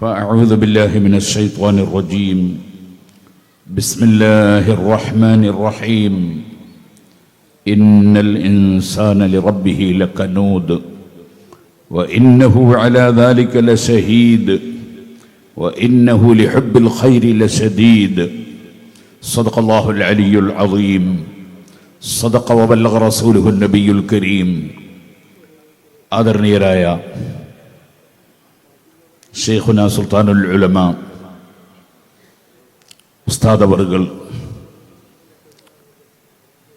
فأعوذ بالله من الشيطان الرجيم. بسم الله الرحمن الرحيم إن الإنسان لربه لكنود. وإنه على ذلك لشهيد. وإنه لحب الخير لشديد. صدق الله العلي العظيم. صدق وبلغ رسوله النبي الكريم. آدرنيرايا ഷെയ്ഖുന സുൽത്താനുൽ ഉലമ ഉസ്താദ് അവറുകൾ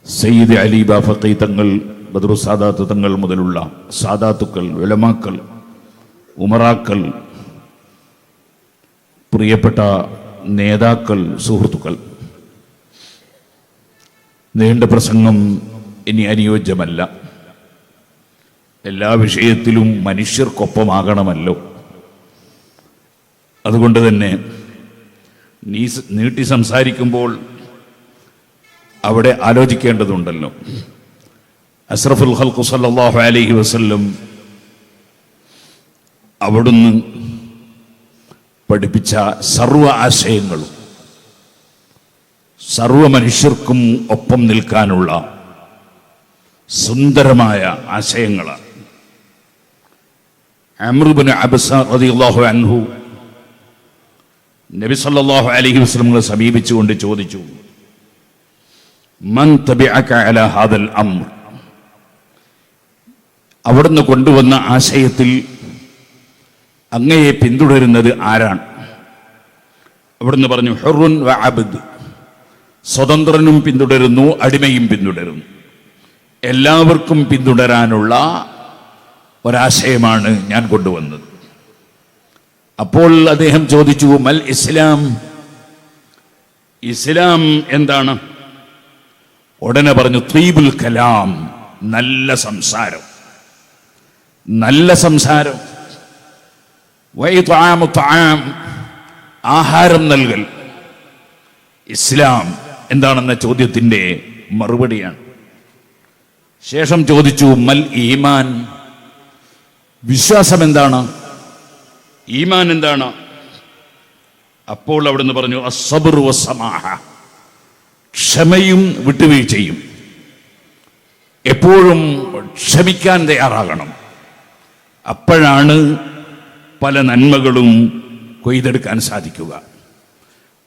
സയ്യിദ് അലി ബാഫക്കി തങ്ങൾ ബദറു സാദാത്ത് തങ്ങൾ മുതലുള്ള സാദാത്തുക്കൾ ഉലമാക്കൾ ഉമറാക്കൾ പ്രിയപ്പെട്ട നേതാക്കൾ സുഹൃത്തുക്കൾ. നീണ്ട പ്രസംഗം ഇനി അനുയോജ്യമല്ല. എല്ലാ വിഷയത്തിലും മനുഷ്യർക്കൊപ്പമാകണമല്ലോ. അതുകൊണ്ട് തന്നെ നീട്ടി സംസാരിക്കുമ്പോൾ അവിടെ ആലോചിക്കേണ്ടതുണ്ടല്ലോ. അസ്രഫുൽ ഹൽക്കു സല്ലാഹു അലഹി വസല്ലം അവിടുന്ന് പഠിപ്പിച്ച സർവ ആശയങ്ങളും സർവ മനുഷ്യർക്കും ഒപ്പം നിൽക്കാനുള്ള സുന്ദരമായ ആശയങ്ങളാണ്. അമൃബിന് അബസ റളിയല്ലാഹു അൻഹു നബി സല്ലല്ലാഹു അലൈഹി വസല്ലമയെ സമീപിച്ചുകൊണ്ട് ചോദിച്ചു മൻ അല ഹാദൽ അവിടുന്ന് കൊണ്ടുവന്ന ആശയത്തിൽ അങ്ങയെ പിന്തുടരുന്നത് ആരാണ്? അവിടുന്ന് പറഞ്ഞു ഹെറുൻ വ സ്വതന്ത്രനും പിന്തുടരുന്നു അടിമയും പിന്തുടരുന്നു. എല്ലാവർക്കും പിന്തുടരാനുള്ള ഒരാശയമാണ് ഞാൻ കൊണ്ടുവന്നത്. അപ്പോൾ അദ്ദേഹം ചോദിച്ചു മൽ ഇസ്ലാം? ഇസ്ലാം എന്താണ്? ഉടനെ പറഞ്ഞു ത്രീബുൽ കലാം നല്ല സംസാരം. നല്ല സംസാരം? ആഹാരം നൽകൽ. ഇസ്ലാം എന്താണെന്ന ചോദ്യത്തിന്റെ മറുപടിയാണ്. ശേഷം ചോദിച്ചു മൽ ഈമാൻ? വിശ്വാസം എന്താണ് ഈമാൻ എന്താണ്? അപ്പോൾ അവിടുന്ന് പറഞ്ഞു അസബർ വസമാഹ ക്ഷമയും വിട്ടുവീഴ്ചയും. എപ്പോഴും ക്ഷമിക്കാൻ തയ്യാറാകണം. അപ്പോഴാണ് പല നന്മകളും കൊയ്തെടുക്കാൻ സാധിക്കുക.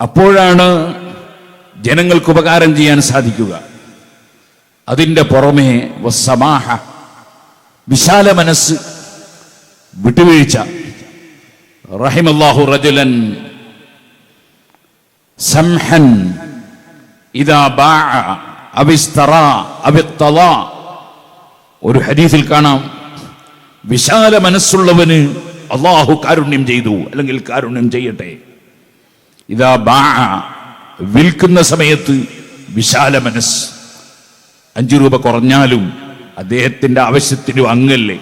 അപ്പോഴാണ് ജനങ്ങൾക്ക് ഉപകാരം ചെയ്യാൻ സാധിക്കുക. അതിന്റെ പുറമെ വസമാഹ വിശാല മനസ്സ് വിട്ടുവീഴ്ച. റഹിമല്ലാഹു റജുലൻ സംഹൻ ഇതാ ബാ അവിസ്തറ അവിത്തള. ഒരു ഹദീസിൽ കാണാം. വിശാല മനസ്സുള്ളവന് അള്ളാഹു കാരുണ്യം ചെയ്തു. അല്ലെങ്കിൽ കാരുണ്യം ചെയ്യട്ടെ. ഇതാ ബാ വിൽക്കുന്ന സമയത്ത് വിശാല മനസ്സ്. അഞ്ചു രൂപ കുറഞ്ഞാലും അദ്ദേഹത്തിന്റെ ആവശ്യത്തിനും അങ്ങല്ലേ.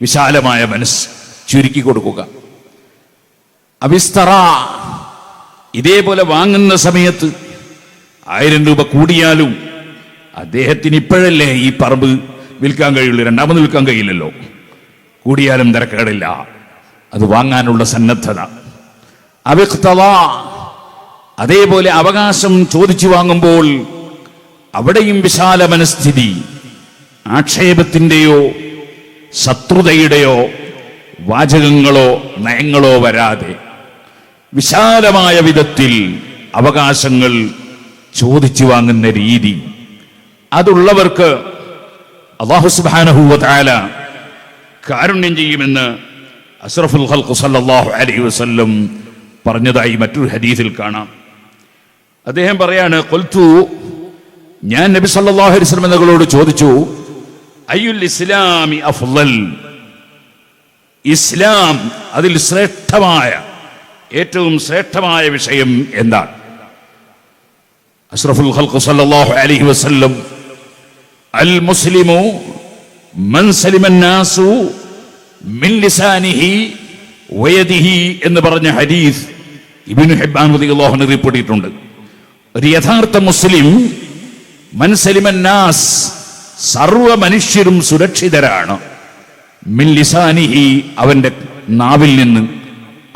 വിശാലമായ മനസ്സ് ചുരുക്കി കൊടുക്കുക. അവിസ്തറ. ഇതേപോലെ വാങ്ങുന്ന സമയത്ത് ആയിരം രൂപ കൂടിയാലും അദ്ദേഹത്തിന് ഇപ്പോഴല്ലേ ഈ പറമ്പ് വിൽക്കാൻ കഴിയുള്ളൂ. രണ്ടാമത് വിൽക്കാൻ കഴിയില്ലല്ലോ. കൂടിയാലും തിരക്കേടില്ല. അത് വാങ്ങാനുള്ള സന്നദ്ധത. അവിക്തവ. അതേപോലെ അവകാശം ചോദിച്ചു വാങ്ങുമ്പോൾ അവിടെയും വിശാല മനസ്ഥിതി. ആക്ഷേപത്തിന്റെയോ ശത്രുതയുടെയോ വാചകങ്ങളോ നയങ്ങളോ വരാതെ വിശാലമായ വിധത്തിൽ അവകാശങ്ങൾ ചോദിച്ചു വാങ്ങുന്ന രീതി. അതുള്ളവർക്ക് അള്ളാഹു സുബാനഹുല കാരുണ്യം ചെയ്യുമെന്ന് അസ്രഫുൽ ഹൽഖു സല്ലല്ലാഹു അലൈഹി വസല്ലം പറഞ്ഞതായി മറ്റൊരു ഹദീസിൽ കാണാം. അദ്ദേഹം പറയാണ് കൊൽത്തു ഞാൻ നബി സല്ലാഹു അലൈഹി വസ്ലമെന്നകളോട് ചോദിച്ചു അയ്യുൽ ഇസ്ലാമി അഫ്ലൽ ഇസ്ലാം അതിൽ ശ്രേഷ്ഠമായ ഏറ്റവും ശ്രേഷ്ഠമായ വിഷയം എന്താണ്? അഷ്റഫുൽ ഖൽഖു സല്ലല്ലാഹു അലൈഹി വസല്ലം അൽ മുസ്ലിമു മൻ സലിമൻ നാസു മിൻ ലിസാനിഹി വയദിഹി എന്ന് പറഞ്ഞ ഹദീസ് ഇബ്നു ഹിബ്ബാൻ റളിയല്ലാഹു അൻഹു റിപ്പോർട്ട് ഒരു യഥാർത്ഥ മുസ്ലിം മൻ സലിമൻ നാസ് സർവ മനുഷ്യരും സുരക്ഷിതരാണ്. മിൻ ലിസാനിഹി അവന്റെ നാവിൽ നിന്ന്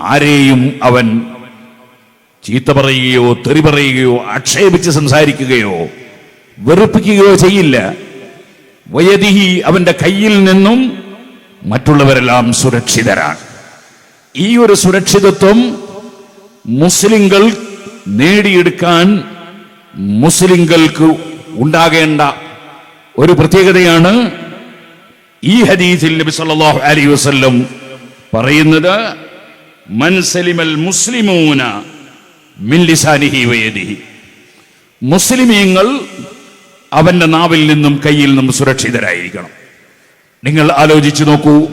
ആരെയും അവൻ ചീത്ത പറയുകയോ തെറി പറയുകയോ ആക്ഷേപിച്ച് സംസാരിക്കുകയോ വെറുപ്പിക്കുകയോ ചെയ്യില്ല. വയതിഹി അവന്റെ കയ്യിൽ നിന്നും മറ്റുള്ളവരെല്ലാം സുരക്ഷിതരാണ്. ഈ ഒരു സുരക്ഷിതത്വം മുസ്ലിങ്ങൾ നേടിയെടുക്കാൻ മുസ്ലിങ്ങൾക്ക് ഉണ്ടാകേണ്ട ഒരു പ്രത്യേകതയാണ് ഈ ഹദീസിൽ നബി സല്ലല്ലാഹു അലൈഹി വസല്ലം പറയുന്നത് മൻസലിമൽ മുസ്ലിമൂന മിൻ ലിസാനിഹി വയദിഹി. മുസ്ലിമീങ്ങൾ അവന്റെ നാവിൽ നിന്നും കയ്യിൽ നിന്നും സുരക്ഷിതരായിരിക്കണം. നിങ്ങൾ ആലോചിച്ചു നോക്കൂ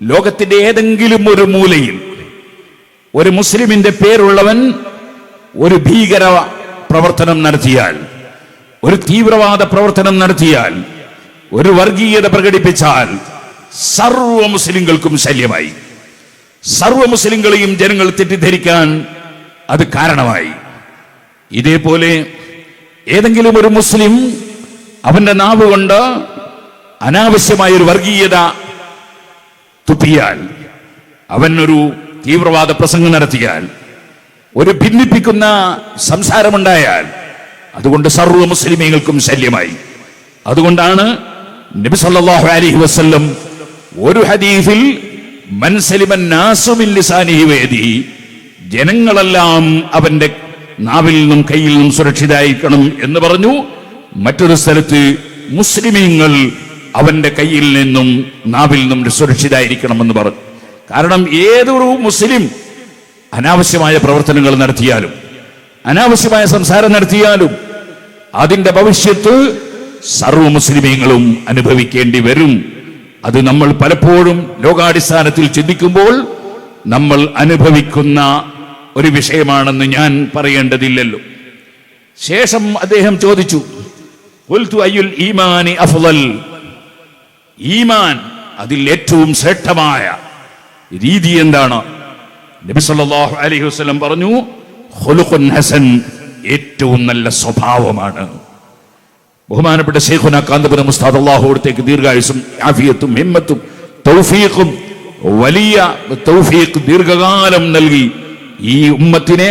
ലോകത്തിന്റെ ഏതെങ്കിലും ഒരു മൂലയിൽ ഒരു മുസ്ലിമിന്റെ പേരുള്ളവൻ ഒരു ഭീകര പ്രവർത്തനം നടത്തിയാൽ ഒരു തീവ്രവാദ പ്രവർത്തനം നടത്തിയാൽ ഒരു വർഗീയത പ്രകടിപ്പിച്ചാൽ സർവ മുസ്ലിങ്ങൾക്കും ശല്യമായി. സർവ മുസ്ലിങ്ങളെയും ജനങ്ങൾ തെറ്റിദ്ധരിക്കാൻ അത് കാരണമായി. ഇതേപോലെ ഏതെങ്കിലും ഒരു മുസ്ലിം അവന്റെ നാവ് കൊണ്ട് അനാവശ്യമായ ഒരു വർഗീയത തുപ്പിയാൽ അവൻ ഒരു തീവ്രവാദ പ്രസംഗം നടത്തിയാൽ ഒരു ഭിന്നിപ്പിക്കുന്ന സംസാരമുണ്ടായാൽ അതുകൊണ്ട് സർവ മുസ്ലിമീങ്ങൾക്കും ശല്യമായി. അതുകൊണ്ടാണ് നബി സല്ലല്ലാഹു അലൈഹി വസല്ലം ഒരു ഹദീസിൽ മൻസലിമൻ നാസുമിൻ വേദി. ജനങ്ങളെല്ലാം അവന്റെ നാവിൽ നിന്നും കയ്യിൽ നിന്നും സുരക്ഷിതായിരിക്കണം എന്ന് പറഞ്ഞു. മറ്റൊരു സ്ഥലത്ത് മുസ്ലിമീങ്ങൾ അവന്റെ കയ്യിൽ നിന്നും നാവിൽ നിന്നും സുരക്ഷിതായിരിക്കണമെന്ന് പറഞ്ഞു. കാരണം ഏതൊരു മുസ്ലിം അനാവശ്യമായ പ്രവർത്തനങ്ങൾ നടത്തിയാലും അനാവശ്യമായ സംസാരം നടത്തിയാലും അതിന്റെ ഭവിഷ്യത്ത് സർവ മുസ്ലിമീങ്ങളും അനുഭവിക്കേണ്ടി വരും. അത് നമ്മൾ പലപ്പോഴും ലോകാടിസ്ഥാനത്തിൽ ചിന്തിക്കുമ്പോൾ നമ്മൾ അനുഭവിക്കുന്ന ഒരു വിഷയമാണെന്ന് ഞാൻ പറയേണ്ടതില്ലല്ലോ. ശേഷം അദ്ദേഹം ചോദിച്ചു "ഖുൽതു അയ്യുൽ ഈമാനി ഈമാൻ അതിൽ ഏറ്റവും ശ്രേഷ്ഠമായ രീതി എന്താണ്? നബി സല്ലല്ലാഹു അലൈഹി വസല്ലം പറഞ്ഞു ഹസൻ ഏറ്റവും നല്ല സ്വഭാവമാണ്. ബഹുമാനപ്പെട്ട ഷെയ്ഖുന കാന്തപുരം മുസ്താദ് അള്ളാഹുടത്തേക്ക് ദീർഘായുസും ആഫിയത്തും ഹിമ്മത്തും തൗഫീഖും വലിയ തൗഫീഖ് ദീർഘകാലം നൽകി ഈ ഉമ്മത്തിനെ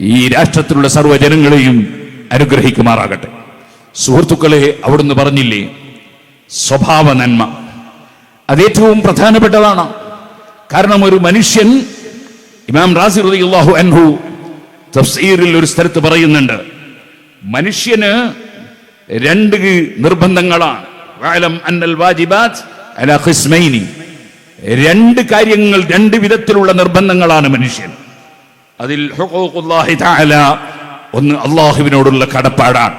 ഈ രാഷ്ട്രത്തിലുള്ള സർവജനങ്ങളെയും അനുഗ്രഹിക്കുമാറാകട്ടെ. സുഹൃത്തുക്കളെ അവിടുന്ന് പറഞ്ഞില്ലേ സ്വഭാവ നന്മ. അതേറ്റവും പ്രധാനപ്പെട്ടതാണ്. കാരണം ഒരു മനുഷ്യൻ ഇമാം റാസി അള്ളാഹു അൻഹു തഫ്സീറിൽ ഒരു സ്ഥലത്ത് പറയുന്നുണ്ട് മനുഷ്യന് രണ്ട് നിർബന്ധങ്ങളാണ്. രണ്ട് കാര്യങ്ങൾ രണ്ട് വിധത്തിലുള്ള നിർബന്ധങ്ങളാണ് മനുഷ്യൻ. അതിൽ ഒന്ന് അള്ളാഹുവിനോടുള്ള കടപ്പാടാണ്.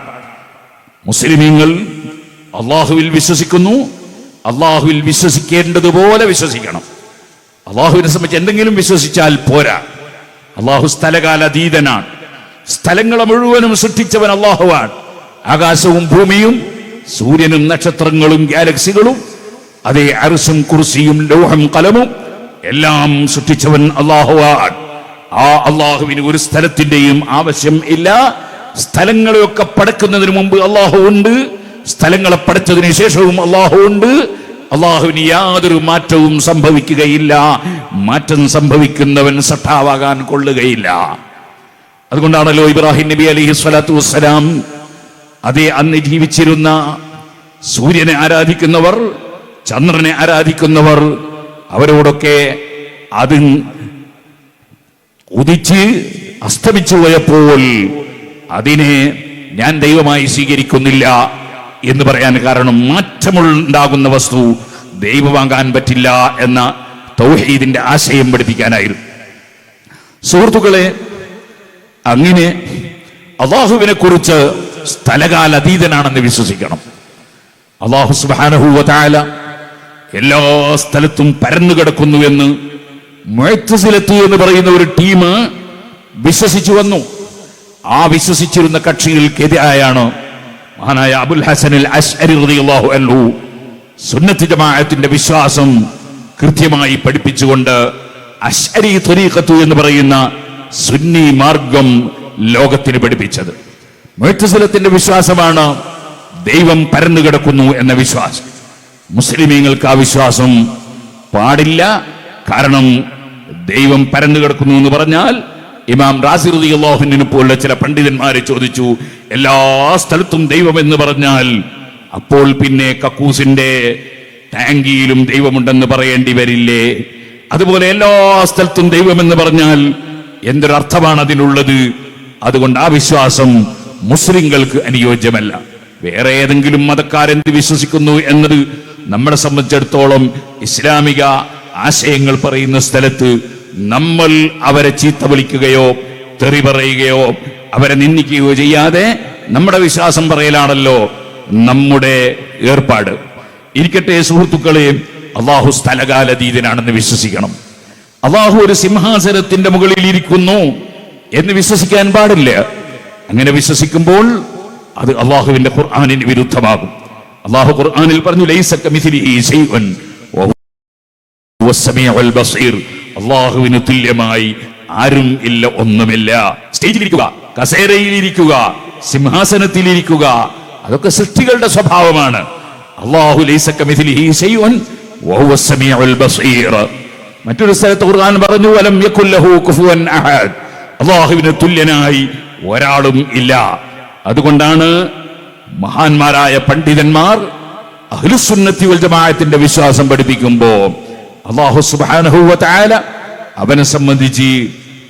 മുസ്ലിമീങ്ങൾ അള്ളാഹുവിൽ വിശ്വസിക്കുന്നു. അള്ളാഹുവിൽ വിശ്വസിക്കേണ്ടതുപോലെ വിശ്വസിക്കണം. അള്ളാഹുവിനെ സംബന്ധിച്ച് എന്തെങ്കിലും വിശ്വസിച്ചാൽ പോരാ. അള്ളാഹു സ്ഥലകാലതീതനാണ്. സ്ഥലങ്ങളെ മുഴുവനും സൃഷ്ടിച്ചവൻ അള്ളാഹുവാണ് ആകാശവും ഭൂമിയും സൂര്യനും നക്ഷത്രങ്ങളും ഗാലക്സികളും അതേ അർസും കുർസിയും ലോഹം കലമും എല്ലാം സൃഷ്ടിച്ചവൻ അള്ളാഹുവാൻ ആ അള്ളാഹുവിന് ഒരു സ്ഥലത്തിന്റെയും ആവശ്യം ഇല്ല. സ്ഥലങ്ങളെയൊക്കെ പടക്കുന്നതിന് മുമ്പ് അള്ളാഹു ഉണ്ട്. സ്ഥലങ്ങളെ പടച്ചതിന് ശേഷവും അള്ളാഹു ഉണ്ട്. അള്ളാഹുവിന് യാതൊരു മാറ്റവും സംഭവിക്കുകയില്ല. മാറ്റം സംഭവിക്കുന്നവൻ സട്ടാവാകാൻ കൊള്ളുകയില്ല. അതുകൊണ്ടാണല്ലോ ഇബ്രാഹിം നബി അലിഹി സ്വലാത്തു വസ്സലാം അതേ അന്ന് ജീവിച്ചിരുന്ന സൂര്യനെ ആരാധിക്കുന്നവർ ചന്ദ്രനെ ആരാധിക്കുന്നവർ അവരോടൊക്കെ അത് ഉദിച്ച് അസ്തമിച്ചു പോയപ്പോൾ അതിനെ ഞാൻ ദൈവമായി സ്വീകരിക്കുന്നില്ല എന്ന് പറയാൻ കാരണം മാറ്റമുണ്ടാകുന്ന വസ്തു ദൈവമാകാൻ പറ്റില്ല എന്ന തൗഹീദിന്റെ ആശയം പഠിപ്പിക്കാനായിരുന്നു. സുഹൃത്തുക്കളെ അങ്ങനെ അള്ളാഹുവിനെ കുറിച്ച് സ്ഥലകാല അതീതനാണെന്ന് വിശ്വസിക്കണം. അള്ളാഹു സുബാനഹുവല എല്ലാ സ്ഥലത്തും പരന്നു കിടക്കുന്നു എന്ന് മുഴത്തുസിലെത്തു എന്ന് പറയുന്ന ഒരു ടീം വിശ്വസിച്ചു വന്നു. ആ വിശ്വസിച്ചിരുന്ന കക്ഷികൾക്കെതിരായാണ് മഹാനായ അബുൽ ഹസനിൽ അഷ്അരി റളിയല്ലാഹു അൻഹു. സുന്നത്ത് ജമാഅത്തിന്റെ വിശ്വാസം കൃത്യമായി പഠിപ്പിച്ചുകൊണ്ട് അഷ്അരി ത്വരീഖത്തു എന്ന് പറയുന്ന സുന്നി മാർഗം ലോകത്തിന് പഠിപ്പിച്ചത്. മുഴത്തുസലത്തിന്റെ വിശ്വാസമാണ് ദൈവം പരന്നു കിടക്കുന്നു എന്ന വിശ്വാസം. മുസ്ലിമീങ്ങൾക്ക് ആ വിശ്വാസം പാടില്ല. കാരണം ദൈവം പരന്നു കിടക്കുന്നു എന്ന് പറഞ്ഞാൽ ഇമാം റാസിറുദി റളിയല്ലാഹുവിനെ പോലുള്ള ചില പണ്ഡിതന്മാരെ ചോദിച്ചു എല്ലാ സ്ഥലത്തും ദൈവം എന്ന് പറഞ്ഞാൽ അപ്പോൾ പിന്നെ കക്കൂസിന്റെ ടാങ്കിയിലും ദൈവമുണ്ടെന്ന് പറയേണ്ടി വരില്ലേ? അതുപോലെ എല്ലാ സ്ഥലത്തും ദൈവം എന്ന് പറഞ്ഞാൽ എന്തൊരർത്ഥമാണ് അതിനുള്ളത് അതുകൊണ്ട് ആ വിശ്വാസം മുസ്ലിങ്ങൾക്ക് അനുയോജ്യമല്ല. വേറെ ഏതെങ്കിലും മതക്കാരെന്ത് വിശ്വസിക്കുന്നു എന്നത് നമ്മളെ സംബന്ധിച്ചിടത്തോളം ഇസ്ലാമിക ആശയങ്ങൾ പറയുന്ന സ്ഥലത്ത് നമ്മൾ അവരെ ചീത്ത വിളിക്കുകയോ തെറി പറയുകയോ അവരെ നിന്ദിക്കുകയോ ചെയ്യാതെ നമ്മുടെ വിശ്വാസം പറയലാണല്ലോ നമ്മുടെ ഏർപ്പാട്. ഇരിക്കട്ടെ സുഹൃത്തുക്കളെ അള്ളാഹു സ്ഥലകാലതീതനാണെന്ന് വിശ്വസിക്കണം. അള്ളാഹു ഒരു സിംഹാസനത്തിന്റെ മുകളിൽ ഇരിക്കുന്നു എന്ന് വിശ്വസിക്കാൻ പാടില്ല. അങ്ങനെ വിശ്വസിക്കുമ്പോൾ അത് അള്ളാഹുവിന്റെ ഖുർആാനിന് വിരുദ്ധമാകും. അള്ളാഹു ഖുർആാനിൽ പറഞ്ഞു അള്ളാഹുവിന് തുല്യമായി ആരും ഇല്ല ഒന്നുമില്ല. സ്റ്റേജിലിരിക്കുക കസേരയിലിരിക്കുക സിംഹാസനത്തിലിരിക്കുക അതൊക്കെ സൃഷ്ടികളുടെ സ്വഭാവമാണ്. അള്ളാഹു മറ്റൊരു സ്ഥലത്ത് ഖുർആൻ പറഞ്ഞു വലം യകുല്ലഹു കുഫുവൻ അഹദ്. അള്ളാഹുവിന് തുല്യനായി ഒരാളും ഇല്ല. അതുകൊണ്ടാണ് മഹാന്മാരായ പണ്ഡിതന്മാർ അഹ്ലുസുന്നത്തി വൽ ജമാഅത്തിന്റെ വിശ്വാസം പഠിപ്പിക്കുമ്പോ അള്ളാഹു തആല അവനെ സംബന്ധിച്ച്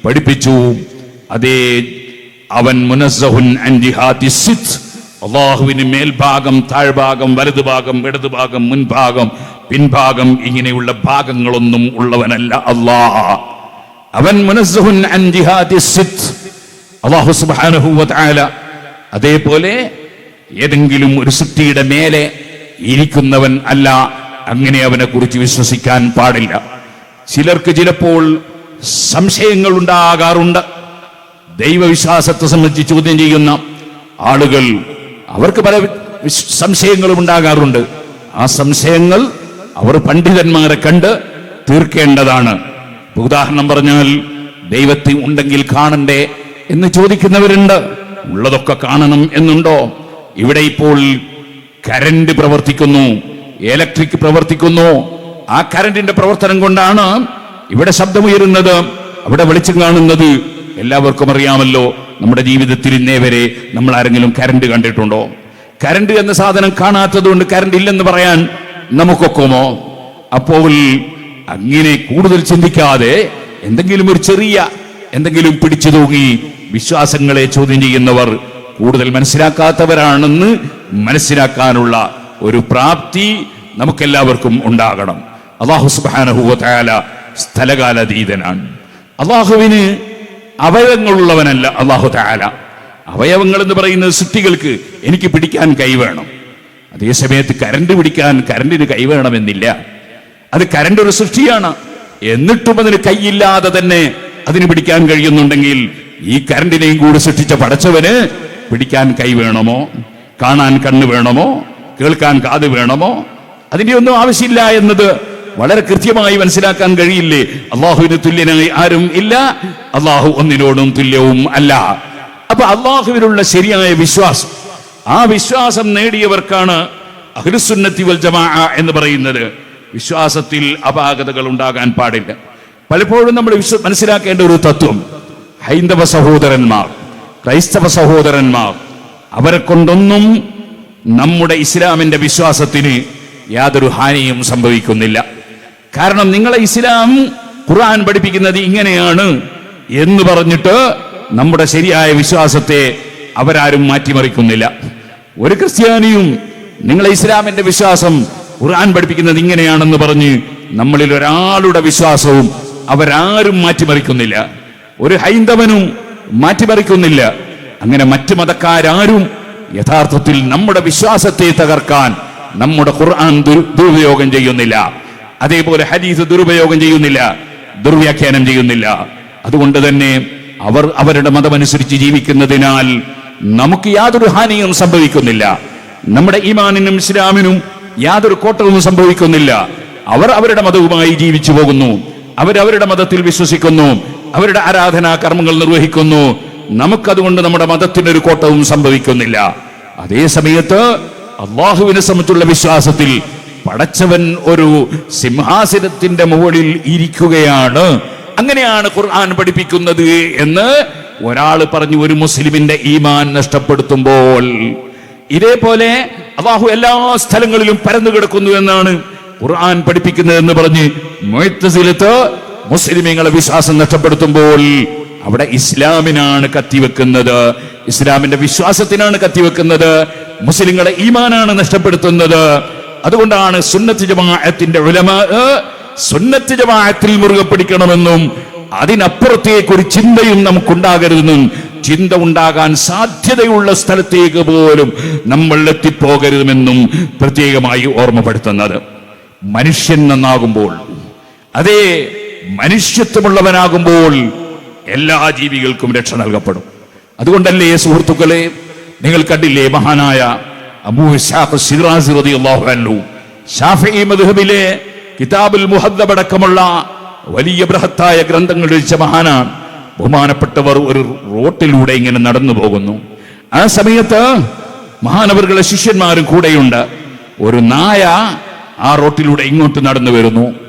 പഠിപ്പിച്ചു. അതേ അവൻ സിത്ത്. അള്ളാഹുവിന് മേൽഭാഗം താഴ്ഭാഗം വലതുഭാഗം ഇടതുഭാഗം മുൻഭാഗം പിൻഭാഗം ഇങ്ങനെയുള്ള ഭാഗങ്ങളൊന്നും ഉള്ളവനല്ല അള്ളാഹ അവൻ മുനസ്സഹുൻ അൻ ജിഹാദി സിത്ത്. അള്ളാഹു തആല അതേപോലെ ഏതെങ്കിലും ഒരു സൃഷ്ടിയുടെ മേലെ ഇരിക്കുന്നവൻ അല്ല അങ്ങനെ അവനെ കുറിച്ച് വിശ്വസിക്കാൻ പാടില്ല. ചിലർക്ക് ചിലപ്പോൾ സംശയങ്ങൾ ഉണ്ടാകാറുണ്ട്. ദൈവവിശ്വാസത്തെ സംബന്ധിച്ച് ചോദ്യം ചെയ്യുന്ന ആളുകൾ അവർക്ക് പല സംശയങ്ങളും ഉണ്ടാകാറുണ്ട്. ആ സംശയങ്ങൾ അവർ പണ്ഡിതന്മാരെ കണ്ട് തീർക്കേണ്ടതാണ്. ഉദാഹരണം പറഞ്ഞാൽ ദൈവത്തെ ഉണ്ടെങ്കിൽ കാണണ്ടേ എന്ന് ചോദിക്കുന്നവരുണ്ട്. ഉള്ളതൊക്കെ കാണണം എന്നുണ്ടോ? ഇവിടെ ഇപ്പോൾ കരണ്ട് പ്രവർത്തിക്കുന്നു. ഇലക്ട്രിക് പ്രവർത്തിക്കുന്നു. ആ കരണ്ടിന്റെ പ്രവർത്തനം കൊണ്ടാണ് ഇവിടെ ശബ്ദമുയരുന്നത് അവിടെ വെളിച്ചം കാണുന്നത്. എല്ലാവർക്കും അറിയാമല്ലോ നമ്മുടെ ജീവിതത്തിൽ ഇന്നേ വരെ നമ്മൾ ആരെങ്കിലും കരണ്ട് കണ്ടിട്ടുണ്ടോ? കരണ്ട് എന്ന സാധനം കാണാത്തത് കൊണ്ട് കരണ്ട് ഇല്ലെന്ന് പറയാൻ നമുക്കൊക്കുമോ? അപ്പോൾ അങ്ങനെ കൂടുതൽ ചിന്തിക്കാതെ എന്തെങ്കിലും ഒരു ചെറിയ എന്തെങ്കിലും പിടിച്ചു തൂങ്ങി വിശ്വാസങ്ങളെ ചോദ്യം ചെയ്യുന്നവർ കൂടുതൽ മനസ്സിലാക്കാത്തവരാണെന്ന് മനസ്സിലാക്കാനുള്ള ഒരു പ്രാപ്തി നമുക്കെല്ലാവർക്കും ഉണ്ടാകണം. അള്ളാഹു സുബാനഹുല സ്ഥലകാലതീതനാണ് അള്ളാഹുവിന് അവയവങ്ങളുള്ളവനല്ല അള്ളാഹു താല അവയവങ്ങൾ എന്ന് പറയുന്നത് സൃഷ്ടികൾക്ക് എനിക്ക് പിടിക്കാൻ കൈ വേണം. അതേസമയത്ത് കരണ്ട് പിടിക്കാൻ കരണ്ടിന് കൈ വേണമെന്നില്ല. അത് കരണ്ട് ഒരു സൃഷ്ടിയാണ്. എന്നിട്ടും അതിന് കൈയില്ലാതെ തന്നെ അതിന് പിടിക്കാൻ കഴിയുന്നുണ്ടെങ്കിൽ ഈ കരണ്ടിനെയും കൂടി സൃഷ്ടിച്ച പടച്ചവന് പിടിക്കാൻ കൈ വേണമോ? കാണാൻ കണ്ണ് വേണമോ? കേൾക്കാൻ കാത് വേണമോ? അതിന്റെ ഒന്നും ആവശ്യമില്ല എന്നത് വളരെ കൃത്യമായി മനസ്സിലാക്കാൻ കഴിയില്ലേ? അള്ളാഹുവിന് തുല്യനായി ആരും ഇല്ല. അള്ളാഹു ഒന്നിനോടും തുല്യവും അല്ല. അപ്പൊ അള്ളാഹുവിനുള്ള ശരിയായ വിശ്വാസം ആ വിശ്വാസം നേടിയവർക്കാണ് അഹ്ലുസുന്നത്തി വൽ ജമാ എന്ന് പറയുന്നത്. വിശ്വാസത്തിൽ അപാകതകൾ ഉണ്ടാകാൻ പാടില്ല. പലപ്പോഴും നമ്മൾ മനസ്സിലാക്കേണ്ട ഒരു തത്വം ഹൈന്ദവ സഹോദരന്മാർ ക്രൈസ്തവ സഹോദരന്മാർ അവരെ കൊണ്ടൊന്നും നമ്മുടെ ഇസ്ലാമിന്റെ വിശ്വാസത്തിന് യാതൊരു ഹാനിയും സംഭവിക്കുന്നില്ല. കാരണം നിങ്ങളെ ഇസ്ലാം ഖുർആൻ പഠിപ്പിക്കുന്നത് ഇങ്ങനെയാണ് എന്ന് പറഞ്ഞിട്ട് നമ്മുടെ ശരിയായ വിശ്വാസത്തെ അവരാരും മാറ്റിമറിക്കുന്നില്ല. ഒരു ക്രിസ്ത്യാനിയും നിങ്ങളെ ഇസ്ലാമിന്റെ വിശ്വാസം ഖുർആൻ പഠിപ്പിക്കുന്നത് ഇങ്ങനെയാണെന്ന് പറഞ്ഞ് നമ്മളിൽ ഒരാളുടെ വിശ്വാസവും അവരാരും മാറ്റിമറിക്കുന്നില്ല. ഒരു ഹൈന്ദവനും മാറ്റിമറിക്കുന്നില്ല. അങ്ങനെ മറ്റു മതക്കാരും യഥാർത്ഥത്തിൽ നമ്മുടെ വിശ്വാസത്തെ തകർക്കാൻ നമ്മുടെ ഖുർആൻ ദുരുപയോഗം ചെയ്യുന്നില്ല. അതേപോലെ ഹദീസ് ദുരുപയോഗം ചെയ്യുന്നില്ല ദുർവ്യാഖ്യാനം ചെയ്യുന്നില്ല. അതുകൊണ്ട് തന്നെ അവർ അവരുടെ മതമനുസരിച്ച് ജീവിക്കുന്നതിനാൽ നമുക്ക് യാതൊരു ഹാനിയും സംഭവിക്കുന്നില്ല. നമ്മുടെ ഈമാനിനും ഇസ്ലാമിനും യാതൊരു കോട്ടവും സംഭവിക്കുന്നില്ല. അവർ അവരുടെ മതവുമായി ജീവിച്ചു പോകുന്നു. അവരവരുടെ മതത്തിൽ വിശ്വസിക്കുന്നു. അവരുടെ ആരാധനാ കർമ്മങ്ങൾ നിർവഹിക്കുന്നു. നമുക്കതുകൊണ്ട് നമ്മുടെ മതത്തിനൊരു കോട്ടവും സംഭവിക്കുന്നില്ല. അതേ സമയത്ത് അള്ളാഹുവിനെ സംബന്ധിച്ചുള്ള വിശ്വാസത്തിൽ പടച്ചവൻ ഒരു സിംഹാസനത്തിന്റെ മുകളിൽ ഇരിക്കുകയാണ്. അങ്ങനെയാണ് ഖുർആൻ പഠിപ്പിക്കുന്നത് എന്ന് ഒരാൾ പറഞ്ഞു ഒരു മുസ്ലിമിന്റെ ഈമാൻ നഷ്ടപ്പെടുത്തുമ്പോൾ. ഇതേപോലെ അള്ളാഹു എല്ലാ സ്ഥലങ്ങളിലും പരന്നു കിടക്കുന്നു എന്നാണ് ഖുർആൻ പഠിപ്പിക്കുന്നത് എന്ന് പറഞ്ഞ് മൊയ്ത്തസിലത്ത് മുസ്ലിമീങ്ങളെ വിശ്വാസം നഷ്ടപ്പെടുത്തുമ്പോൾ അവിടെ ഇസ്ലാമിനാണ് കത്തിവെക്കുന്നത്. ഇസ്ലാമിന്റെ വിശ്വാസത്തിനാണ് കത്തിവെക്കുന്നത്. മുസ്ലിങ്ങളെ ഈമാനാണ് നഷ്ടപ്പെടുത്തുന്നത്. അതുകൊണ്ടാണ് സുന്നത്ത് ജമാഅത്തിന്റെ ഉലമ സുന്നത്ത് ജമാഅത്തിൽ മുറുകെ പിടിക്കണമെന്നും അതിനപ്പുറത്തേക്ക് ഒരു ചിന്തയും നമുക്കുണ്ടാകരുതെന്നും ചിന്ത ഉണ്ടാകാൻ സാധ്യതയുള്ള സ്ഥലത്തേക്ക് പോലും നമ്മൾ എത്തിപ്പോകരുതെന്നും പ്രത്യേകമായി ഓർമ്മപ്പെടുത്തുന്നത്. മനുഷ്യൻ നന്നാകുമ്പോൾ അതേ മനുഷ്യത്വമുള്ളവനാകുമ്പോൾ എല്ലാ ജീവികൾക്കും രക്ഷ നൽകപ്പെടും. അതുകൊണ്ടല്ലേ സുഹൃത്തുക്കളെ നിങ്ങൾ കണ്ടില്ലേ മഹാനായ അബൂ കിതാബുൽ മുഹദ്ദബ് അടക്കമുള്ള വലിയ ബൃഹത്തായ ഗ്രന്ഥങ്ങൾ രചിച്ച മഹാനാണ്. ബഹുമാനപ്പെട്ടവർ ഒരു റോട്ടിലൂടെ ഇങ്ങനെ നടന്നു പോകുന്നു. ആ സമയത്ത് മഹാനവറുകളെ ശിഷ്യന്മാരും കൂടെയുണ്ട്. ഒരു നായ ആ റോട്ടിലൂടെ ഇങ്ങോട്ട് നടന്നു വരുന്നു.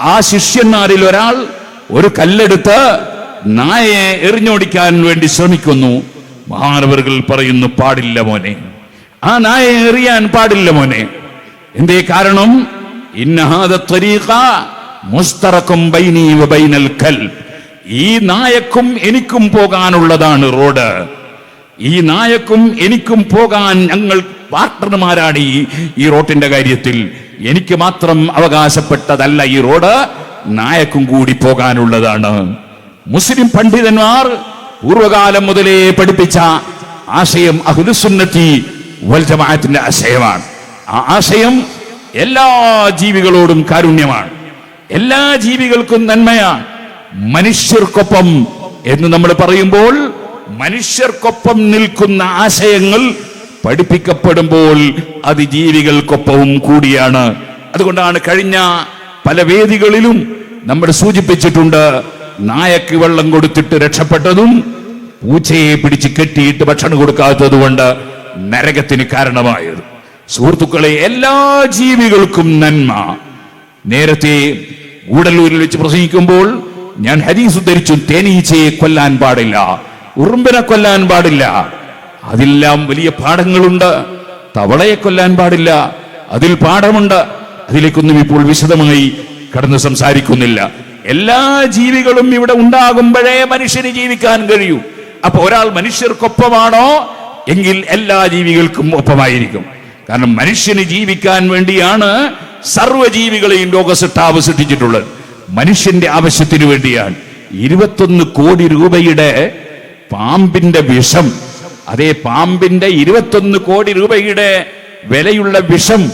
ആ ശിഷ്യന്മാരിൽ ഒരാൾ ഒരു കല്ലെടുത്ത് നായയെ എറിഞ്ഞോടിക്കാൻ വേണ്ടി ശ്രമിക്കുന്നു. മഹാനവറുകൾ പറയുന്നു പാടില്ല മോനെ. ആ നായയെ എറിയാൻ പാടില്ല മോനെ. എന്തേ കാരണം ും? ഈ നായക്കും എനിക്കും പോകാനുള്ളതാണ് റോഡ്. ഈ നായക്കും എനിക്കും പോകാൻ ഞങ്ങൾ പാർട്ട്ണർമാരാണ് ഈ റോട്ടിന്റെ കാര്യത്തിൽ. എനിക്ക് മാത്രം അവകാശപ്പെട്ടതല്ല ഈ റോഡ്. നായക്കും കൂടി പോകാനുള്ളതാണ്. മുസ്ലിം പണ്ഡിതന്മാർ പൂർവകാലം മുതലേ പഠിപ്പിച്ച ആശയം അഹുലുസുന്നത്തി വൽ ജമാഅത്തിന്റെ ആശയമാണ്. ആ ആശയം എല്ലാ ജീവികളോടും കാരുണ്യമാണ്. എല്ലാ ജീവികൾക്കും നന്മയാണ്. മനുഷ്യർക്കൊപ്പം എന്ന് നമ്മൾ പറയുമ്പോൾ മനുഷ്യർക്കൊപ്പം നിൽക്കുന്ന ആശയങ്ങൾ പഠിപ്പിക്കപ്പെടുമ്പോൾ അതിജീവികൾക്കൊപ്പവും കൂടിയാണ്. അതുകൊണ്ടാണ് കഴിഞ്ഞ പല വേദികളിലും നമ്മൾ സൂചിപ്പിച്ചിട്ടുണ്ട് നായക്ക് വെള്ളം കൊടുത്തിട്ട് രക്ഷപ്പെട്ടതും പൂച്ചയെ പിടിച്ച് കെട്ടിയിട്ട് ഭക്ഷണം കൊടുക്കാത്തത് കൊണ്ട് നരകത്തിന് കാരണമായത്. സുഹൃത്തുക്കളെ എല്ലാ ജീവികൾക്കും നന്മ. നേരത്തെ ഗൂഡല്ലൂരിൽ വെച്ച് പ്രസംഗിക്കുമ്പോൾ ഞാൻ ഹരീസ് ഉദ്ധരിച്ചു തേനീച്ചയെ കൊല്ലാൻ പാടില്ല ഉറുമ്പിനെ കൊല്ലാൻ പാടില്ല അതിലെല്ലാം വലിയ പാഠങ്ങളുണ്ട്. തവളയെ കൊല്ലാൻ പാടില്ല. അതിൽ പാഠമുണ്ട്. അതിലേക്കൊന്നും ഇപ്പോൾ വിശദമായി കടന്ന് സംസാരിക്കുന്നില്ല. എല്ലാ ജീവികളും ഇവിടെ ഉണ്ടാകുമ്പോഴേ മനുഷ്യന് ജീവിക്കാൻ കഴിയൂ. അപ്പൊ ഒരാൾ മനുഷ്യർക്കൊപ്പമാണോ? എങ്കിൽ എല്ലാ ജീവികൾക്കും ഒപ്പമായിരിക്കും. കാരണം മനുഷ്യന് ജീവിക്കാൻ വേണ്ടിയാണ് സർവജീവികളെയും ലോകസട്ടാവ് സൃഷ്ടിച്ചിട്ടുള്ളത്. മനുഷ്യന്റെ ആവശ്യത്തിന് വേണ്ടിയാണ്. ഇരുപത്തൊന്ന് കോടി രൂപയുടെ പാമ്പിന്റെ വിഷം അതേ പാമ്പിന്റെ ഇരുപത്തൊന്ന് കോടി രൂപയുടെ വിലയുള്ള വിഷം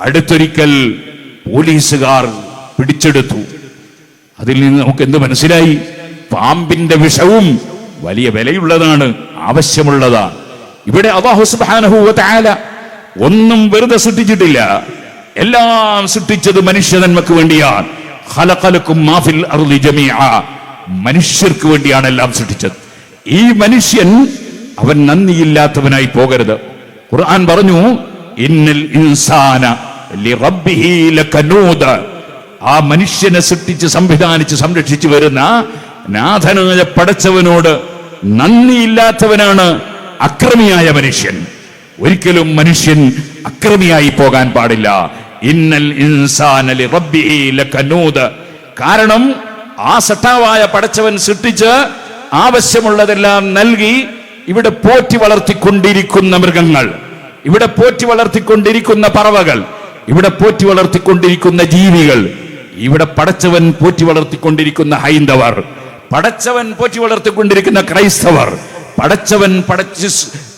അടുത്തൊരിക്കൽ പോലീസുകാർ പിടിച്ചെടുത്തു. അതിൽ നിന്ന് നമുക്ക് എന്ത് മനസ്സിലായി? പാമ്പിന്റെ വിഷവും വലിയ വിലയുള്ളതാണ് ആവശ്യമുള്ളതാണ്. ഇവിടെ അള്ളാഹു ഒന്നും വെറുതെ സൃഷ്ടിച്ചിട്ടില്ല. എല്ലാം സൃഷ്ടിച്ചത് മനുഷ്യ നന്മക്ക് വേണ്ടിയാണ് മനുഷ്യർക്ക് വേണ്ടിയാണ് എല്ലാം സൃഷ്ടിച്ചത്. ഈ മനുഷ്യൻ അവൻ നന്ദിയില്ലാത്തവനായി പോകരുത്. ഖുർആൻ പറഞ്ഞു ഇന്നൽ ഇൻസാന ആ മനുഷ്യനെ സൃഷ്ടിച്ച് സംവിധാനിച്ച് സംരക്ഷിച്ചു വരുന്ന നാഥനായ പടച്ചവനോട് നന്ദിയില്ലാത്തവനാണ് അക്രമിയായ മനുഷ്യൻ. ഒരിക്കലും മനുഷ്യൻ അക്രമിയായി പോകാൻ പാടില്ല. ഇന്നൽ ഇൻസാന ലിറബ്ബിഹി ലകനൂദ. കാരണം ആ സട്ടാവായ പടച്ചവൻ സൃഷ്ടിച്ച് ആവശ്യമുള്ളതെല്ലാം നൽകി ഇവിടെ പോറ്റി വളർത്തിക്കൊണ്ടിരിക്കുന്ന മൃഗങ്ങൾ ഇവിടെ പോറ്റി വളർത്തിക്കൊണ്ടിരിക്കുന്ന പറവകൾ ഇവിടെ പോറ്റി വളർത്തിക്കൊണ്ടിരിക്കുന്ന ജീവികൾ ഇവിടെ പടച്ചവൻ പോറ്റി വളർത്തിക്കൊണ്ടിരിക്കുന്ന ഹൈന്ദവർ പടച്ചവൻ പോറ്റി വളർത്തിക്കൊണ്ടിരിക്കുന്ന ക്രൈസ്തവർ പടച്ചവൻ പടച്ച്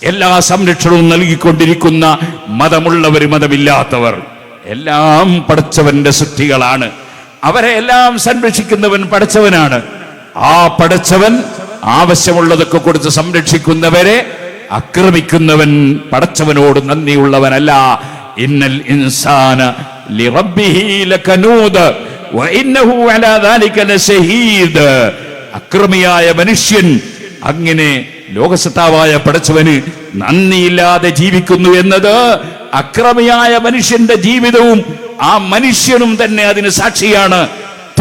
എല്ലാ സംരക്ഷണവും നൽകിക്കൊണ്ടിരിക്കുന്ന മതമുള്ളവർ മതമില്ലാത്തവർ എല്ലാം പടച്ചവന്റെ സൃഷ്ടികളാണ്. അവരെ എല്ലാം സംരക്ഷിക്കുന്നവൻ പടച്ചവനാണ്. ആ പടച്ചവൻ ആവശ്യമുള്ളതൊക്കെ കൊടുത്ത് സംരക്ഷിക്കുന്നവരെ ആക്രമിക്കുന്നവൻ പടച്ചവനോട് നന്ദിയുള്ളവനല്ല. ഇന്നൽ ഇൻസാന അക്രമിയായ മനുഷ്യൻ അങ്ങനെ ലോകസത്താവായ പടച്ചവന് നന്ദിയില്ലാതെ ജീവിക്കുന്നു എന്നത് അക്രമിയായ മനുഷ്യന്റെ ജീവിതവും ആ മനുഷ്യനും തന്നെ അതിന് സാക്ഷിയാണ്.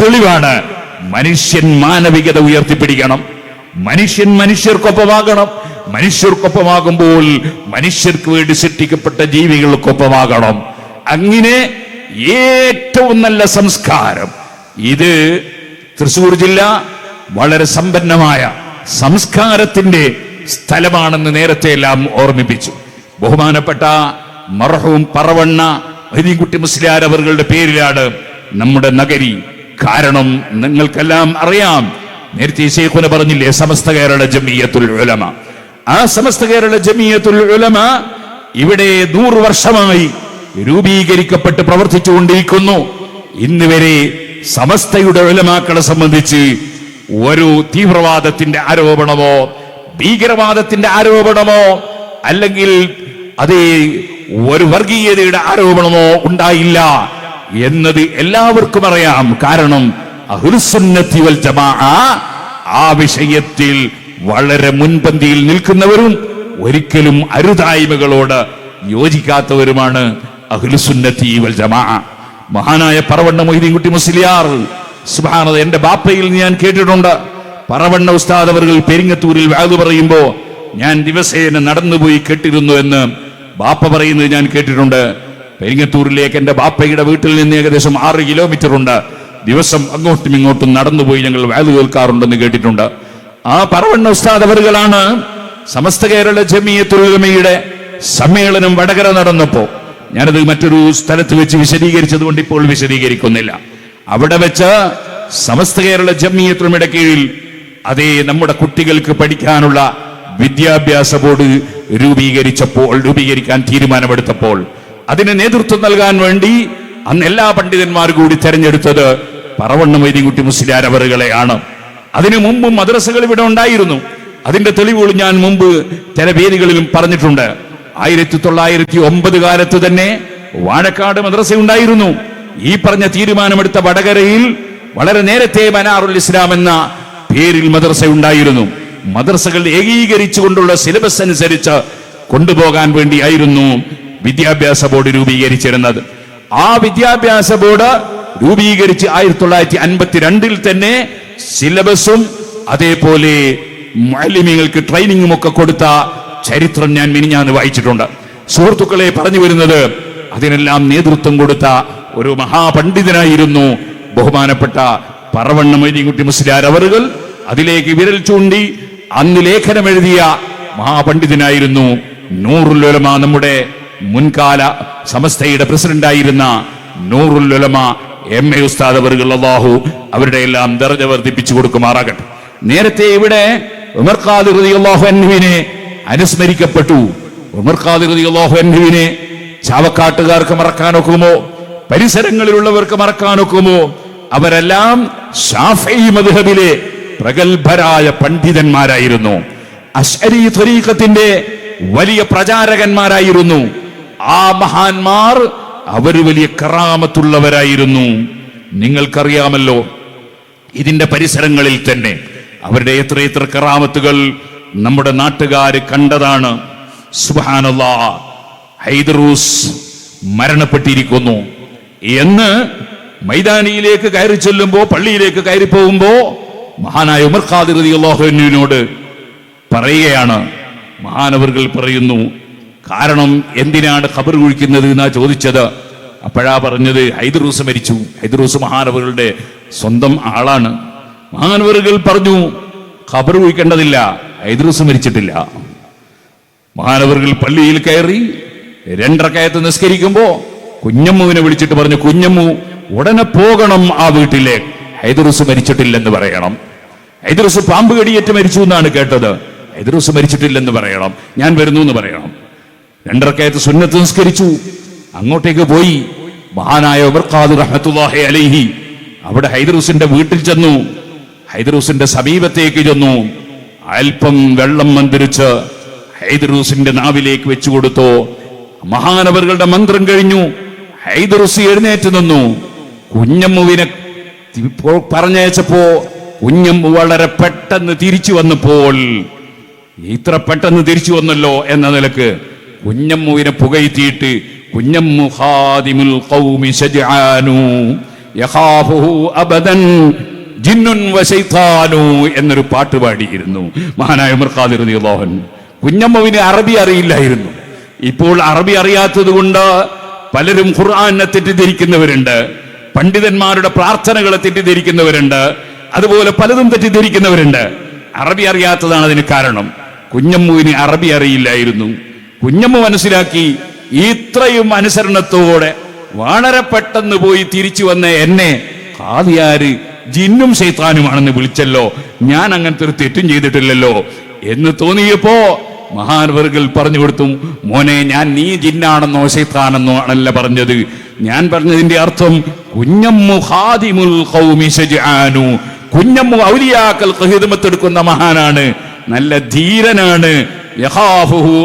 തെളിവാണ്. മനുഷ്യൻ മാനവികത ഉയർത്തിപ്പിടിക്കണം. മനുഷ്യൻ മനുഷ്യർക്കൊപ്പമാകണം. മനുഷ്യർക്കൊപ്പമാകുമ്പോൾ മനുഷ്യർക്ക് വേണ്ടി സൃഷ്ടിക്കപ്പെട്ട ജീവികൾക്കൊപ്പമാകണം. അങ്ങനെ ഏറ്റവും നല്ല സംസ്കാരം. ഇത് തൃശൂർ ജില്ല വളരെ സമ്പന്നമായ സംസ്കാരത്തിന്റെ സ്ഥലമാണെന്ന് നേരത്തെ എല്ലാം ഓർമ്മിപ്പിച്ചു. ബഹുമാനപ്പെട്ട മറഹവും പറവണ്ണ അരിക്കുട്ടി മുസ്ലിയാർ അവരുടെ പേരിലാണ് നമ്മുടെ നഗരി. കാരണം നിങ്ങൾക്കെല്ലാം അറിയാം നേരത്തെ ശേഖുന പറഞ്ഞില്ലേ സമസ്ത കേരള ജമിയത്തുൽ ഉലമ. ആ സമസ്ത കേരള ജമിയത്തുൽ ഉലമ ഇവിടെ നൂറ് വർഷമായി രൂപീകരിക്കപ്പെട്ട് പ്രവർത്തിച്ചുകൊണ്ടിരിക്കുന്നു. ഇന്ന് വരെ സമസ്തയുടെ ഉലമാക്കളെ സംബന്ധിച്ച് ഒരു തീവ്രവാദത്തിന്റെ ആരോപണമോ ഭീകരവാദത്തിന്റെ ആരോപണമോ അല്ലെങ്കിൽ അത് ഒരു വർഗീയതയുടെ ആരോപണമോ ഉണ്ടായില്ല എന്നത് എല്ലാവർക്കും അറിയാം. കാരണം വൽ ആ വിഷയത്തിൽ വളരെ മുൻപന്തിയിൽ നിൽക്കുന്നവരും ഒരിക്കലും അരുതായ്മകളോട് യോജിക്കാത്തവരുമാണ് അഹുലുസുന്നത്തി വൽ ജമാ മഹാനായ പറവണ്ണ മൊയ്തീൻകുട്ടി മുസ്ലിയാർ സുഹാനത എന്റെ ബാപ്പയിൽ ഞാൻ കേട്ടിട്ടുണ്ട്. പറവണ്ണ ഉസ്താദ് അവർ പെരിങ്ങത്തൂരിൽ വാതു പറയുമ്പോൾ ഞാൻ ദിവസേന നടന്നുപോയി കേട്ടിരുന്നു എന്ന് ബാപ്പ പറയുന്നത് ഞാൻ കേട്ടിട്ടുണ്ട്. പെരിങ്ങത്തൂരിലേക്ക് എന്റെ ബാപ്പയുടെ വീട്ടിൽ നിന്ന് ഏകദേശം ആറ് കിലോമീറ്റർ ഉണ്ട്. ദിവസം അങ്ങോട്ടും ഇങ്ങോട്ടും നടന്നുപോയി ഞങ്ങൾ വാതു കേൾക്കാറുണ്ടെന്ന് കേട്ടിട്ടുണ്ട്. ആ പറവണ്ണ ഉസ്താദ് അവറുകളാണ് സമസ്ത കേരള ജമിയത്തുലമയുടെ സമ്മേളനം വടകര നടന്നപ്പോ ഞാനത് മറ്റൊരു സ്ഥലത്ത് വെച്ച് വിശദീകരിച്ചത് കൊണ്ട് ഇപ്പോൾ വിശദീകരിക്കുന്നില്ല. അവിടെ വെച്ച് സമസ്ത കേരള ജമിയത്തുലമയുടെ കീഴിൽ അതേ നമ്മുടെ കുട്ടികൾക്ക് പഠിക്കാനുള്ള വിദ്യാഭ്യാസ ബോർഡ് രൂപീകരിച്ചപ്പോൾ രൂപീകരിക്കാൻ തീരുമാനമെടുത്തപ്പോൾ അതിന് നേതൃത്വം നൽകാൻ വേണ്ടി അന്ന് എല്ലാ പണ്ഡിതന്മാർ കൂടി തെരഞ്ഞെടുത്തത് പറവണ്ണ മൈദിൻകുട്ടി മുസ്ലിയാർ അവറുകളെയാണ് അതിനു മുമ്പും മദ്രസകൾ ഇവിടെ ഉണ്ടായിരുന്നു. അതിന്റെ തെളിവുകൾ ഞാൻ മുമ്പ് ചില വേദികളിലും പറഞ്ഞിട്ടുണ്ട്. ആയിരത്തി തൊള്ളായിരത്തി ഒമ്പത് കാലത്ത് തന്നെ വാഴക്കാട് മദ്രസ ഉണ്ടായിരുന്നു. ഈ പറഞ്ഞ തീരുമാനമെടുത്ത വടകരയിൽ വളരെ നേരത്തെ ബനാറുൽ ഇസ്ലാം എന്ന പേരിൽ മദ്രസ ഉണ്ടായിരുന്നു. മദ്രസകൾ ഏകീകരിച്ചുകൊണ്ടുള്ള സിലബസ് അനുസരിച്ച് കൊണ്ടുപോകാൻ വേണ്ടിയായിരുന്നു വിദ്യാഭ്യാസ ബോർഡ് രൂപീകരിച്ചിരുന്നത്. ആ വിദ്യാഭ്യാസ ബോർഡ് രൂപീകരിച്ച് ആയിരത്തി തൊള്ളായിരത്തി അൻപത്തിരണ്ടിൽ തന്നെ സിലബസും അതേപോലെ മാലിന്യങ്ങൾക്ക് ട്രെയിനിങ്ങും ഒക്കെ കൊടുത്ത ചരിത്രം ഞാൻ മിനിഞ്ഞാന്ന് വായിച്ചിട്ടുണ്ട്. സുഹൃത്തുക്കളെ പറഞ്ഞു വരുന്നത് അതിനെല്ലാം നേതൃത്വം കൊടുത്ത ഒരു മഹാപണ്ഡിതനായിരുന്നു ബഹുമാനപ്പെട്ട പറവണ്ണ മൊയ്തീൻകുട്ടി മുസ്ലിയാർ അവറുകൾ. അതിലേക്ക് വിരൽ ചൂണ്ടി അന്ന് ലേഖനം എഴുതിയ മഹാപണ്ഡിതനായിരുന്നു നൂറുല്ലൊലമ നമ്മുടെ മുൻകാല സമസ്തയുടെ പ്രസിഡന്റായിരുന്ന നൂറുല്ലുലമ എം എ ഉസ്താദ് അവറുകൾ അവരുടെ എല്ലാം ദർജ വർദ്ധിപ്പിച്ചു കൊടുക്കുമാറാകട്ടെ. നേരത്തെ ഇവിടെ ഉമർ ഖാദിർ അൻഹുവിനെ അനുസ്മരിക്കപ്പെട്ടു. ഉമർ ഖാദിർ അൻഹുവിനെ ചാവക്കാട്ടുകാർക്ക് മറക്കാനൊക്കുമോ? പരിസരങ്ങളിലുള്ളവർക്ക് മറക്കാനൊക്കുമോ? അവരെല്ലാം ഷാഫി മദ്ഹബിലെ പ്രഗത്ഭരായ പണ്ഡിതന്മാരായിരുന്നു. അശ്അരി ത്വരീഖത്തിന്റെ വലിയ പ്രചാരകന്മാരായിരുന്നു. ആ മഹാന്മാർ അവർ വലിയ കറാമത്തുള്ളവരായിരുന്നു. നിങ്ങൾക്കറിയാമല്ലോ ഇതിന്റെ പരിസരങ്ങളിൽ തന്നെ അവരുടെ എത്രയെത്ര എത്ര കറാമത്തുകൾ നമ്മുടെ നാട്ടുകാർ കണ്ടതാണ്. സുബാനല്ലാ ഹൈദറൂസ് മരണപ്പെട്ടിരിക്കുന്നു. എന്ന് മൈതാനിയിലേക്ക് കയറി ചെല്ലുമ്പോ പള്ളിയിലേക്ക് കയറി പോകുമ്പോ മഹാനായ ഉമർ ഖാദിർ അള്ളാഹുവിനോട് പറയുകയാണ്. മഹാനവറുകൾ പറയുന്നു കാരണം എന്തിനാണ് ഖബർ കുഴിക്കുന്നത് എന്നാ ചോദിച്ചത്. അപ്പോഴാ പറഞ്ഞത് ഹൈദറൂസ് മരിച്ചു. ഹൈദറൂസ് മഹാനവറുകളുടെ സ്വന്തം ആളാണ്. മഹാനവറുകൾ പറഞ്ഞു ഖബർ കുഴിക്കേണ്ടതില്ല ഹൈദറൂസ് മരിച്ചിട്ടില്ല. മഹാനവറുകൾ പള്ളിയിൽ കയറി രണ്ടരക്കയത്ത് നിസ്കരിക്കുമ്പോ കുഞ്ഞമ്മുവിനെ വിളിച്ചിട്ട് പറഞ്ഞു കുഞ്ഞമ്മു ഉടനെ പോകണം ആ വീട്ടിലെ. ഹൈദറൂസ് മരിച്ചിട്ടില്ലെന്ന് പറയണം. ഹൈദറൂസ് പാമ്പ് കടിയേറ്റ് മരിച്ചു എന്നാണ് കേട്ടത്. ഹൈദറൂസ് മരിച്ചിട്ടില്ലെന്ന് പറയണം. ഞാൻ വരുന്നു എന്ന് പറയണം. രണ്ടരക്കയത്ത് സുന്നത്ത് നിസ്കരിച്ചു. അങ്ങോട്ടേക്ക് പോയി. മഹാനായ ഉമർ ഖാദിർ റഹ്മത്തുള്ളാഹി അലൈഹി അവിടെ ഹൈദറൂസിന്റെ വീട്ടിൽ ചെന്നു. ഹൈദറൂസിന്റെ സമീപത്തേക്ക് ചെന്നു. അല്പം വെള്ളം മന്ത്രിച്ച് ഹൈദറൂസിന്റെ നാവിലേക്ക് വെച്ചു കൊടുത്തു. മഹാനവറുകളുടെ മന്ത്രം കഴിഞ്ഞു. ഹൈദറുസ് എഴുന്നേറ്റ് നിന്നു. കുഞ്ഞമ്മുവിനെ പറഞ്ഞയച്ചപ്പോ കുഞ്ഞമ്മു വളരെ പെട്ടെന്ന് തിരിച്ചു വന്നപ്പോൾ. ഇത്ര പെട്ടെന്ന് തിരിച്ചു വന്നല്ലോ എന്ന നിലയ്ക്ക് കുഞ്ഞമ്മുവിനെ പുകഴ്ത്തിയിട്ട് കുഞ്ഞമ്മു ഹാദിമുൽ ഖൗമി ശജ്ആനു യഖാഫുഹു അബദൻ ജിന്നുൻ വശൈത്താനു എന്നൊരു പാട്ട് പാടിയിരുന്നു മഹാനായ ഉമർ ഖാദിർ റളിയല്ലാഹു കുഞ്ഞമ്മുവിന് അറബി അറിയില്ലായിരുന്നു. ഇപ്പോൾ അറബി അറിയാത്തത് കൊണ്ട് പലരും ഖുർആാനെ തെറ്റിദ്ധരിക്കുന്നവരുണ്ട് പണ്ഡിതന്മാരുടെ പ്രാർത്ഥനകളെ തെറ്റിദ്ധരിക്കുന്നവരുണ്ട് അതുപോലെ പലതും തെറ്റിദ്ധരിക്കുന്നവരുണ്ട്. അറബി അറിയാത്തതാണ് അതിന് കാരണം. കുഞ്ഞമ്മുവിന് അറബി അറിയില്ലായിരുന്നു. കുഞ്ഞമ്മു മനസ്സിലാക്കി ഇത്രയും അനുസരണത്തോടെ വളരെ പെട്ടെന്ന് പോയി തിരിച്ചു വന്ന എന്നെ ഹാദിയാര് ജിന്നും ശൈത്താനുമാണെന്ന് വിളിച്ചല്ലോ. ഞാൻ അങ്ങനത്തെ ഒരു തെറ്റും ചെയ്തിട്ടില്ലല്ലോ എന്ന് തോന്നിയപ്പോ മഹാനവറുകൾ പറഞ്ഞു കൊടുത്തു മോനെ ഞാൻ നീ ജിന്നാണെന്നോ ശൈത്താനെന്നോ ആണല്ല പറഞ്ഞത്. ഞാൻ പറഞ്ഞതിന്റെ അർത്ഥം കുഞ്ഞമ്മു ഹാദിമുൽ കുഞ്ഞമ്മു ഔലിയാക്കൽ ഹിതമത്തെടുക്കുന്ന മഹാനാണ് നല്ല ധീരനാണ്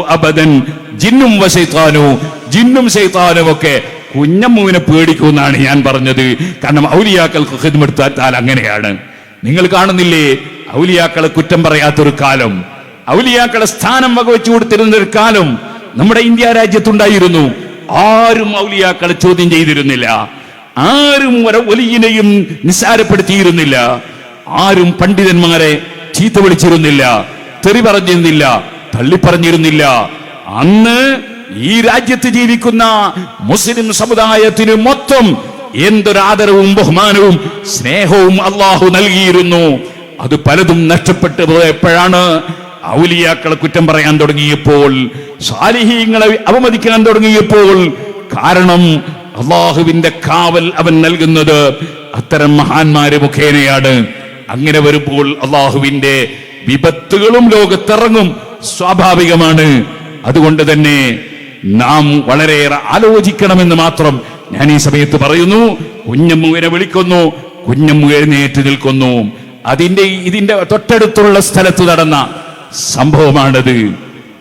അബദൻ ജിന്നും വശൈത്താനു ജിന്നും ശൈത്താനും ഒക്കെ കുഞ്ഞമ്മുവിനെ പേടിക്കുമെന്നാണ് ഞാൻ പറഞ്ഞത്. കാരണം ഔലിയാക്കൾക്ക് ഹിദ്മെടുത്താൽ അങ്ങനെയാണ്. നിങ്ങൾ കാണുന്നില്ലേ ഔലിയാക്കളെ കുറ്റം പറയാത്തൊരു കാലം. ഔലിയാക്കളെ സ്ഥാനം വകവെച്ചു കൊടുത്തിരുന്ന ഒരു കാലം നമ്മുടെ ഇന്ത്യ രാജ്യത്തുണ്ടായിരുന്നു. ആരും ഔലിയാക്കളെ ചോദ്യം ചെയ്തിരുന്നില്ല. ആരും ഒലിയിനെയും നിസ്സാരപ്പെടുത്തിയിരുന്നില്ല. ആരും പണ്ഡിതന്മാരെ ചീത്ത വിളിച്ചിരുന്നില്ല. തെറി പറഞ്ഞിരുന്നില്ല. തള്ളിപ്പറഞ്ഞിരുന്നില്ല. അന്ന് ഈ രാജ്യത്ത് ജീവിക്കുന്ന മുസ്ലിം സമുദായത്തിന് മൊത്തം എന്തൊരാദരവും ബഹുമാനവും സ്നേഹവും അള്ളാഹു നൽകിയിരുന്നു. അത് പലതും നഷ്ടപ്പെട്ടു പോയപ്പോഴാണ് ഔലിയാക്കളെ കുറ്റം പറയാൻ തുടങ്ങിയപ്പോൾ സാലിഹീങ്ങളെ അവമതിക്കാൻ തുടങ്ങിയപ്പോൾ. കാരണം അള്ളാഹുവിന്റെ കാവൽ അവൻ നൽകുന്നത് അത്തരം മഹാന്മാര് മുഖേനയാണ്. അങ്ങനെ വരുമ്പോൾ അള്ളാഹുവിന്റെ വിപത്തുകളും ലോകത്തിറങ്ങും. സ്വാഭാവികമാണ്. അതുകൊണ്ട് തന്നെ നാം വളരെയേറെ ആലോചിക്കണമെന്ന് മാത്രം ഞാൻ ഈ സമയത്ത് പറയുന്നു. കുഞ്ഞമ്മുവിനെ വിളിക്കുന്നു. കുഞ്ഞമ്മു എഴുന്നേറ്റ് നിൽക്കുന്നു. അതിന്റെ ഇതിന്റെ തൊട്ടടുത്തുള്ള സ്ഥലത്ത് നടന്ന സംഭവമാണത്.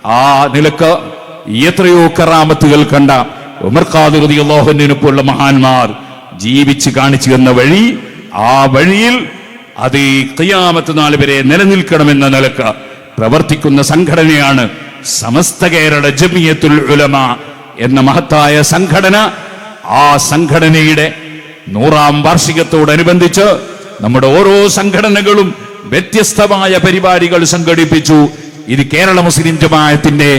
ആ നിലയ്ക്ക് എത്രയോ കറാമത്തുകൾ കണ്ട ഉമർ റളിയല്ലാഹുവിനൊപ്പമുള്ള മഹാന്മാർ ജീവിച്ച് കാണിച്ചു തന്ന വഴി ആ വഴിയിൽ അത് ഈ ഖിയാമത്ത് നാൾ വരെ നിലനിൽക്കണമെന്ന നിലയ്ക്ക് പ്രവർത്തിക്കുന്ന സംഘടനയാണ് സമസ്ത കേരള ജമിയത്തുൽ ഉലമ എന്ന മഹത്തായ സംഘടന. ആ സംഘടനയുടെ നൂറാം വാർഷികത്തോടനുബന്ധിച്ച് നമ്മുടെ ഓരോ സംഘടനകളും വ്യത്യസ്തമായ പരിപാടികൾ സംഘടിപ്പിച്ചു. ഇത് കേരള മുസ്ലിം ജമായത്തിന്റെ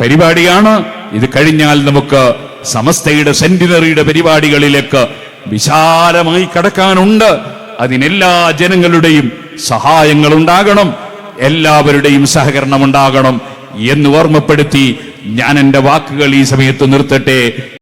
പരിപാടിയാണ്. ഇത് കഴിഞ്ഞാൽ നമുക്ക് സമസ്തയുടെ സെന്റിനറിയുടെ പരിപാടികളിലേക്ക് വിശാലമായി കടക്കാനുണ്ട്. അതിനെല്ലാ ജനങ്ങളുടെയും സഹായങ്ങൾ ഉണ്ടാകണം എല്ലാവരുടെയും സഹകരണം ഉണ്ടാകണം എന്ന് ഓർമ്മപ്പെടുത്തി ഞാൻ എന്റെ വാക്കുകൾ ഈ സമയത്ത് നിർത്തട്ടെ.